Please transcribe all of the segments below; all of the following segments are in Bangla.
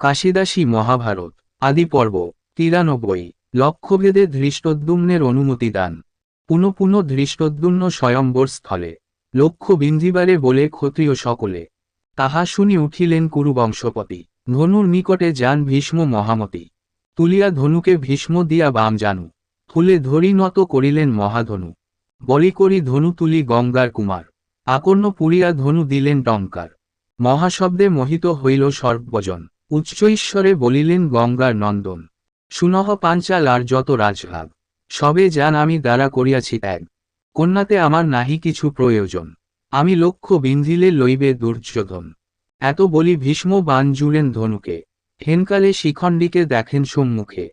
কাশিদাসী মহাভারত, আদি পর্ব, তিরানব্বই লক্ষ্যভেদে ধৃষ্টদ্যুম্নের অনুমতি দান। পুনঃ পুনঃ ধৃষ্টদ্যুম্ন স্বয়ম্বর স্থলে লক্ষ্য বিন্ধিবারে বলে ক্ষত্রিয় সকলে। তাহা শুনি উঠিলেন কুরুবংশপতি, ধনুর নিকটে যান ভীষ্ম মহামতি। তুলিয়া ধনুকে ভীষ্ম দিয়া বাম জানু, ফুলে ধরি নত করিলেন মহাধনু। বলি করি ধনু তুলি গঙ্গার কুমার, আকর্ণ পুরিয়া ধনু দিলেন টঙ্কার। মহাশব্দে মোহিত হইল সর্বজন। উচ্চ ঈশ্বরে বলিলেন গঙ্গার নন্দন। সুনহ পাঞ্চাল আর যত রাজভাগ। সবে যান আমি দ্বারা করিয়াছি ত্যাগ। কন্যাতে আমার নাহি কিছু প্রয়োজন। আমি লক্ষ্য বিন্ধিলে লইবে দুর্যোধন। এত বলি ভীষ্ম বান জুড়েন ধনুকে। হেনকালে শিখণ্ডীকে দেখেন সম্মুখে।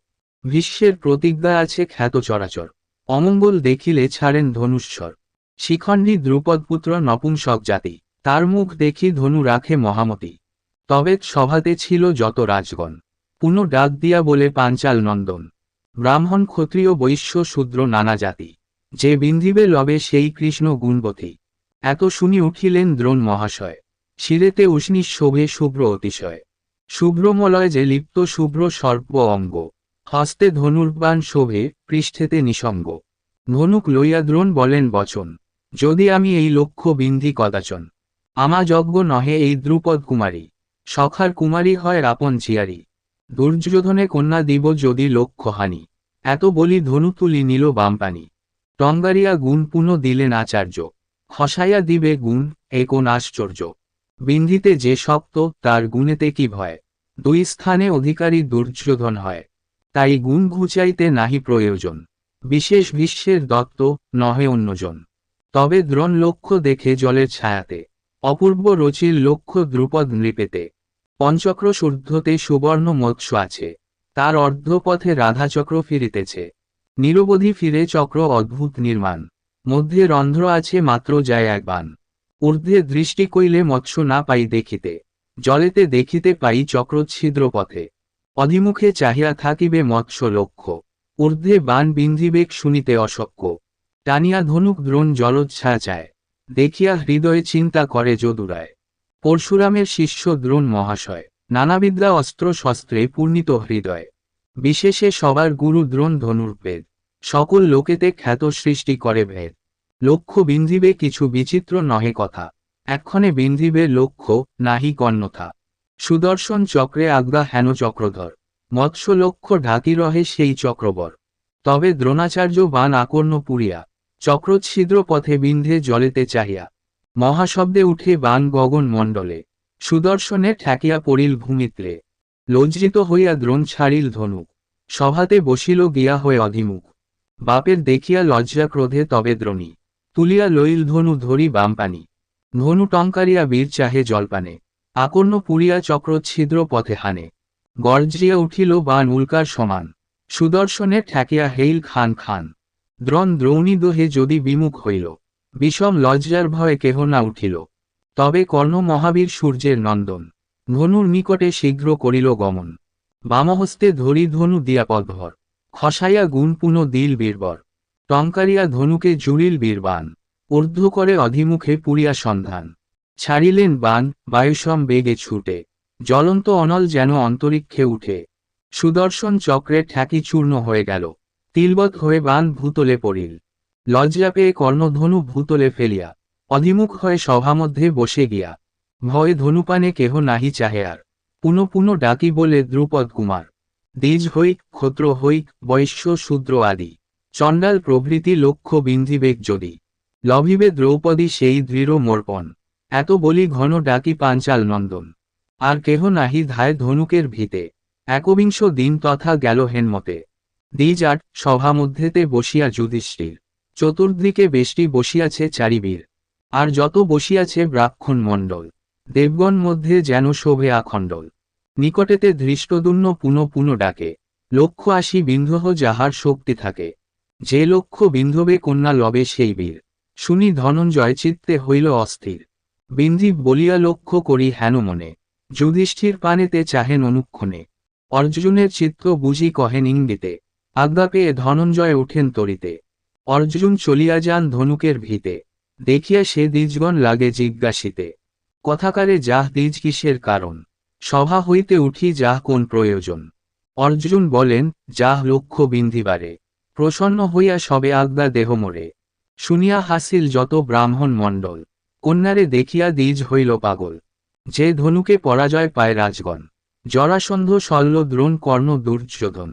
ভীষ্মের প্রতিজ্ঞা আছে খ্যাত চরাচর। অমঙ্গল দেখিলে ছাড়েন ধনুস্বর শিখণ্ডী দ্রুপদপুত্র নপুংসক জাতি। তার মুখ দেখি ধনু রাখে মহামতি। তবে সভাতে ছিল যত রাজগণ। পুনঃ ডাক দিয়া বলে পাঞ্চাল নন্দন, ব্রাহ্মণ ক্ষত্রিয় বৈশ্য শূদ্র নানা জাতি, যে বিন্ধিবে লবে সেই কৃষ্ণ গুণবতী। এত শুনি উঠিলেন দ্রোণ মহাশয়, শিরেতে উষ্ণী শোভে শুভ্র অতিশয়। শুভ্রমলয় যে লিপ্ত শুভ্র সর্ব অঙ্গ, হস্তে ধনুর্বাণ শোভে পৃষ্ঠেতে নিসঙ্গ। ধনুক লইয়া দ্রোণ বলেন, বচন, যদি আমি এই লক্ষ্য বিন্ধি কদাচন, আমা যজ্ঞ নহে এই দ্রুপদ কুমারী। সখার কুমারী হয় আপন জিয়ারি দুর্যোধনে কন্যা দিব যদি লক্ষ্য হানি এত বলি ধনু তুলি নিল বামপানি। টঙ্গারিয়া গুণ পুনঃ দিলেন আচার্য খসাইয়া দিবে গুণ, এ কোন আশ্চর্য। বিন্ধিতে যে শক্ত, তার গুণেতে কি ভয়। দুই স্থানে অধিকারী দুর্যোধন হয়। তাই গুণ ঘুচাইতে নাহি প্রয়োজন। বিশেষ বিশ্বের দত্ত, নহে অন্যজন। তবে দ্রোণ লক্ষ্য দেখে জলের ছায়াতে। অপূর্ব রচির লক্ষ্য দ্রুপদ নৃপেতে। পঞ্চক্র সূর্ধ্বতে সুবর্ণ মৎস্য আছে। তার অর্ধপথে রাধাচক্র ফিরিতেছে। নিরবধি ফিরে চক্র অদ্ভুত নির্মাণ। মধ্যে রন্ধ্র আছে মাত্র যায় এক বান ঊর্ধ্বে দৃষ্টি কইলে মৎস্য না পাই দেখিতে। জলেতে দেখিতে পাই চক্র ছিদ্র পথে অধিমুখে চাহিয়া থাকিবে মৎস্য লক্ষ্য। ঊর্ধ্বে বান বিন্ধিবেগ শুনিতে অশক্য টানিয়া ধনুক দ্রোণ জলোচ্ছ্বাস চায় দেখিয়া হৃদয়ে চিন্তা করে যদুরায়। পরশুরামের শিষ্য দ্রোণ মহাশয় নানাবিদ্যা অস্ত্র শস্ত্রে পূর্ণিত হৃদয়। বিশেষে সবার গুরু দ্রোণ ধনুর্বেদ। সকল লোকেতে খ্যাত সৃষ্টি করে ভেদ। লক্ষ্য বিন্ধিবে কিছু বিচিত্র নহে কথা। এক্ষণে বিন্ধিবে লক্ষ্য নাহি কন্যথা সুদর্শন চক্রে আজ্ঞা হেন চক্রধর। মৎস্য লক্ষ্য ঢাকি রহে সেই চক্রবর। তবে দ্রোণাচার্য বান আকর্ণ পুরিয়া। চক্র ছিদ্র পথে বিন্ধে জলেতে চাহিয়া। মহাশব্দে উঠে বান গগন মণ্ডলে, সুদর্শনে ঠ্যাকিয়া পড়িল ভূমিত্রে লজ্জিত হইয়া দ্রোণ ছাড়িল ধনুক, সভাতে বসিল গিয়া হয়ে অধিমুখ। বাপের দেখিয়া লজ্জা ক্রোধে তবে দ্রোণী, তুলিয়া লইল ধনু ধরি বামপানি ধনু টঙ্কারিয়া বীর চাহে জলপানে, আকর্ণ পুরিয়া চক্র ছিদ্র পথে হানে। গর্জিয়া উঠিল বান উল্কার সমান, সুদর্শনে ঠ্যাকিয়া হেইল খান খান। দ্রোণ দ্রৌণী দোহে যদি বিমুখ হইল বিষম লজ্জার ভয়ে কেহ না উঠিল। তবে কর্ণ মহাবীর সূর্যের নন্দন। ধনুর নিকটে শীঘ্র করিল গমন। বামহস্তে ধরি ধনু দিয়া পদভর খসাইয়া গুণ পুনঃ দিল বীরবর। টঙ্কারিয়া ধনুকে জুড়িল বীরবান। ঊর্ধ্ব করে অধিমুখে পুরিয়া সন্ধান। ছাড়িলেন বান, বায়ুসম বেগে ছুটে। জ্বলন্ত অনল যেন অন্তরিক্ষে উঠে। সুদর্শন চক্রে ঠ্যাকি চূর্ণ হয়ে গেল। তিলবৎ হয়ে বান ভূতলে পড়িল। লজ্জা পেয়ে কর্ণধনু ভূতলে ফেলিয়া, অধিমুখ হয়ে সভামধ্যে বসে গিয়া, ভয়ে ধনুপানে কেহ নাহি চাহে আর। পুনঃ পুনঃ ডাকি বলে দ্রুপদ কুমার, দ্বিজ হইক ক্ষত্র হইক বৈশ্য শূদ্র আদি, চণ্ডাল প্রভৃতি লক্ষ্য বিন্ধিবেগ যদি। লভিবে দ্রৌপদী সেই দৃঢ় মর্পণ, এত বলি ঘন ডাকি পাঞ্চাল নন্দন। আর কেহ নাহি ধায় ধনুকের ভিতে, একবিংশ দিন তথা গেল হেনমতে। দ্বিজ আট, সভামধ্যেতে বসিয়া যুধিষ্ঠির। চতুর্দিকে বেষ্টি বসিয়াছে চারিবীর। আর যত বসিয়াছে ব্রাক্ষণ মণ্ডল দেবগণ মধ্যে যেন শোভে আখণ্ডল। নিকটেতে ধৃষ্টদুন্ন পুনঃ পুনঃ ডাকে লক্ষ্য আসি বিন্ধহ যাহার শক্তি থাকে। যে লক্ষ্য বিন্ধবে কন্যা লবে সেই বীর। শুনি ধনঞ্জয় চিত্তে হইল অস্থির। বিন্ধি বলিয়া লক্ষ্য করি হেন মনে, যুধিষ্ঠির পানেতে চাহেন অনুক্ষণে। অর্জুনের চিত্ত বুঝি কহেন ইঙ্গিতে পেয়ে ধনঞ্জয় উঠেন তরিতে। অর্জুন চলিয়া যান ধনুকের ভিতে। দেখিয়া সে দ্বিজগণ লাগে জিজ্ঞাসিতে, কথাকারে যাহ দ্বিজ কিসের কারণ? সভা হইতে উঠি যাহ কোন প্রয়োজন? অর্জুন বলেন, যাহ লক্ষ্য বিন্ধিবারে, প্রসন্ন হইয়া সবে আজ্ঞা দেহ মোরে। শুনিয়া হাসিল যত ব্রাহ্মণ মণ্ডল, কন্যারে দেখিয়া দ্বিজ হইল পাগল। যে ধনুকে পরাজয় পায় রাজগণ, জরাসন্ধ শল্য দ্রোণ কর্ণ দুর্যোধন।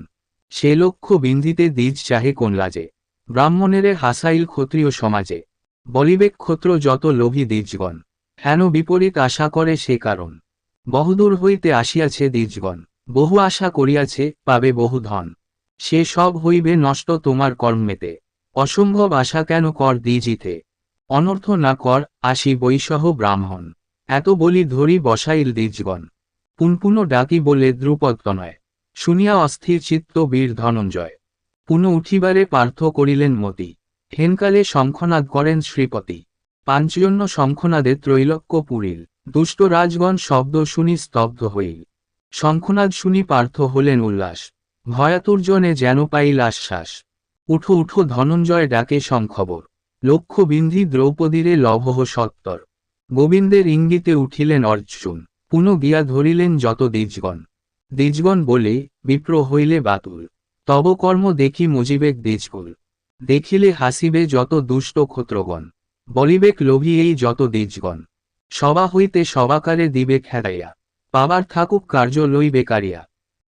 সে লক্ষ্য বিন্ধিতে দ্বিজ চাহে কোন লাজে। ব্রাহ্মণেরে হাসাইল ক্ষত্রিয় সমাজে। বলিবেক ক্ষত্র যত লোভী দ্বিজগণ, হেন বিপরীত আশা করে সে কারণ। বহুদূর হইতে আসিয়াছে দ্বিজগণ, বহু আশা করিয়াছে, পাবে বহু ধন। সে সব হইবে নষ্ট তোমার কর্মেতে, অসম্ভব আশা কেন কর দ্বিজিতে? অনর্থ না কর, আসি বৈসহ ব্রাহ্মণ। এত বলি ধরি বসাইল দ্বিজগণ। পুনপুন ডাকি বলে দ্রুপদ তনয়। শুনিয়া অস্থির চিত্ত বীর ধনঞ্জয়। পুন উঠিবারে পার্থ করিলেন মতি। হেনকালে শঙ্খনাদ করেন শ্রীপতি। পাঞ্চজন্য শঙ্খনাদে ত্রৈলক্য পুরিল। দুষ্ট রাজগণ শব্দ শুনি স্তব্ধ হইল। শঙ্খনাদ শুনি পার্থ হলেন উল্লাস। ভয়াতুর্জনে যেন পাইল আশ্বাস। উঠো উঠো, ধনঞ্জয় ডাকে শঙ্খবর। লক্ষ্য বিন্ধি দ্রৌপদীরে লভহ সত্তর। গোবিন্দের ইঙ্গিতে উঠিলেন অর্জুন। পুনঃ গিয়া ধরিলেন যত দ্বিজগণ। দ্বিজগণ বলে, বিপ্র হইলে বাতুল। তব কর্ম দেখি মুজিবেক দ্বিজকুল দেখিলে হাসিবে যত দুষ্ট ক্ষত্রগণ বলিবেক লোভী এই যত দ্বিজগণ সভা হইতে সবাকারে দিবে খেদাইয়া। পাবার থাকুক কার্য লইবে কারিয়া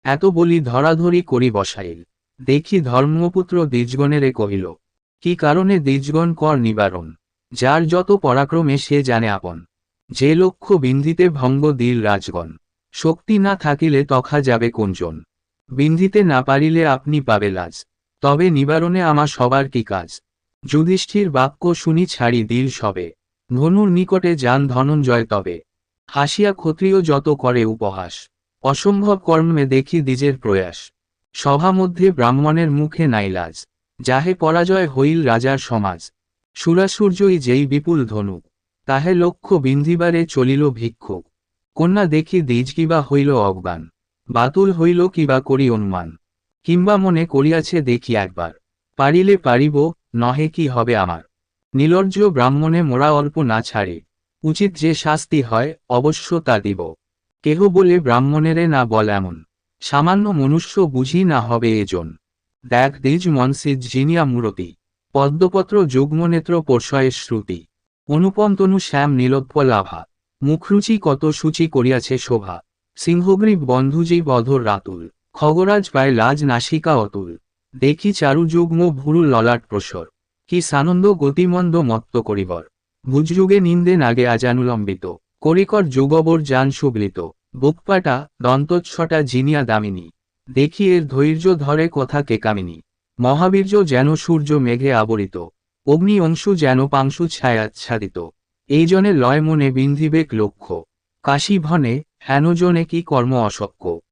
এত বলি ধরাধরি করি বসাইল। দেখি ধর্মপুত্র দ্বিজগণেরে কহিল, কি কারণে দ্বিজগণ কর নিবারণ? যার যত পরাক্রমে সে জানে আপন। যে লক্ষ্য বিন্দিতে ভঙ্গ দিল রাজগণ। শক্তি না থাকিলে তখা যাবে কোনজন? বিন্ধিতে না পারিলে আপনি পাবে লাজ। তবে নিবারণে আমার সবার কি কাজ? যুধিষ্ঠির বাক্য শুনি ছাড়ি দিল সবে। ধনুর নিকটে যান ধনঞ্জয় তবে। হাসিয়া ক্ষত্রিয় যত করে উপহাস। অসম্ভব কর্মে দেখি দ্বিজের প্রয়াস। সভা মধ্যে ব্রাহ্মণের মুখে নাই লাজ। যাহে পরাজয় হইল রাজার সমাজ। সুরাসূর্যই যেই বিপুল ধনুক তাহে লক্ষ্য বিন্ধিবারে চলিল ভিক্ষুক। কন্যা দেখি দ্বিজ কিবা হইল অজ্ঞান। বাতুল হইল কিবা করি অনুমান। কিংবা মনে করিয়াছে দেখি একবার। পারিলে পারিব, নহে কি হবে আমার। নীলর্য ব্রাহ্মণে মোরা অল্প না ছাড়ে। উচিত যে শাস্তি হয়, অবশ্য তা দিব। কেহ বলে ব্রাহ্মণেরে না বল এমন। সামান্য মনুষ্য বুঝি না হবে এজন। দেখ দ্বিজ মনসিজ জিনিয়া মূরতি। পদ্মপত্র যুগ্মনেত্র পর্ষয়ের শ্রুতি। অনুপম তনু শ্যাম নীলোৎপলাভা মুখরুচি কত সূচি করিয়াছে শোভা। সিংহগ্রীব বন্ধুজি বধর রাতুল, খগরাজ পায় লাজ নাসিকা অতুল। দেখি চারু যুগ্ম ভুরু ললাট প্রসর। কি সানন্দ গতিমন্দ মত্ত করিবর। ভুজযুগে নিন্দে নাগে আজানুলম্বিত। করিকর যুগবর যান সুবলিত। বুকপাটা, দন্তচ্ছটা জিনিয়া দামিনী। দেখি এর ধৈর্য ধরে কথা কেকামিনী মহাবীর্য যেন সূর্য মেঘে আবরিত। অগ্নি অংশু যেন পাংশু ছায়াচ্ছাদিত এই জনে লয় মনে বিন্ধিবেক লক্ষ্য। কাশী ভনে হ্যানোজনে কি কর্ম অসক্য?